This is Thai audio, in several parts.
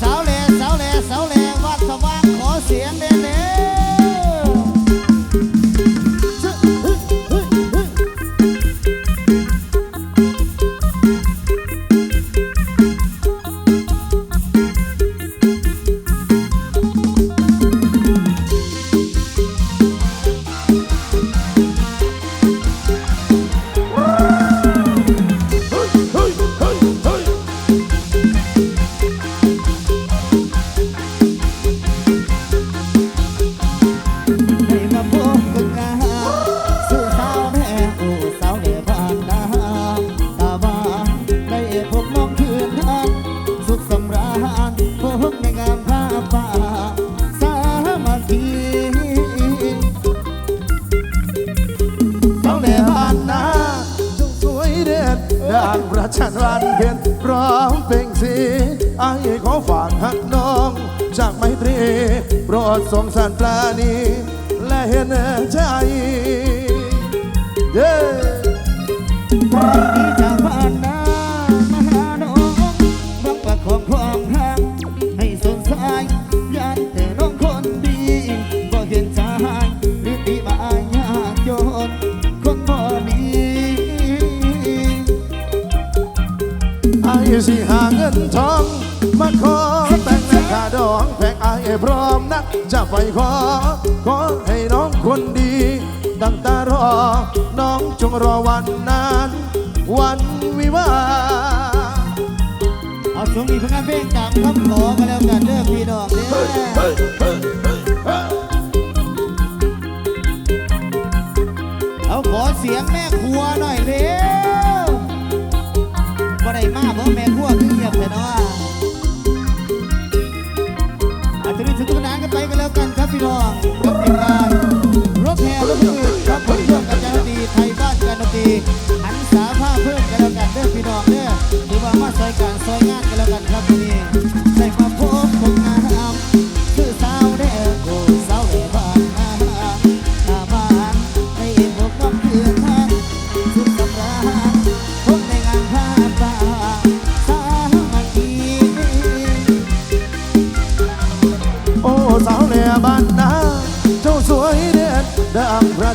少练，少练，少练。 จากไมตรีโปรดสงสารปลานีและเห็นใจเย้ที่จากบ้านนามาหาน้องบังประคองความหักให้สนสายยันแต่น้องคนดีบ่เห็นใจหรือตีมาอายยากจนคนบ่ดีไอ้สิหาเงินทอง พงไอ้พร้อมนะจะไปขอ ขอให้น้องคนดีตั้งตารอ น้องจงรอวันนั้น วันวิวาเอาช่วงนี้เพื่งานเพลงตามคำขอกันแล้วกันเด้อพี่น้องเด้อเอาขอเสียงแม่ครัวหน่อยเร็วบ่ได้มาเพราะแม่ครัว จะได้ถึงทุกนานกันไปกันแล้วกันครับพี่น้องกับทีมงานรถแห่รถมือครับผมร่วมกันการนตีไทยบ้านการนตีหันสาผ้าเพิ่มกันแล้วกันเด้อพี่น้องเด้อหรือว่ามาซอยการซอย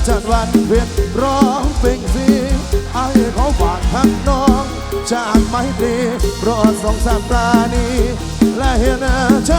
จันวันเวียนร้องเป่งสีไอ้ขาฝากหักน้อง จากไมตรีโปรดสองสามปราณีและเห็นใจ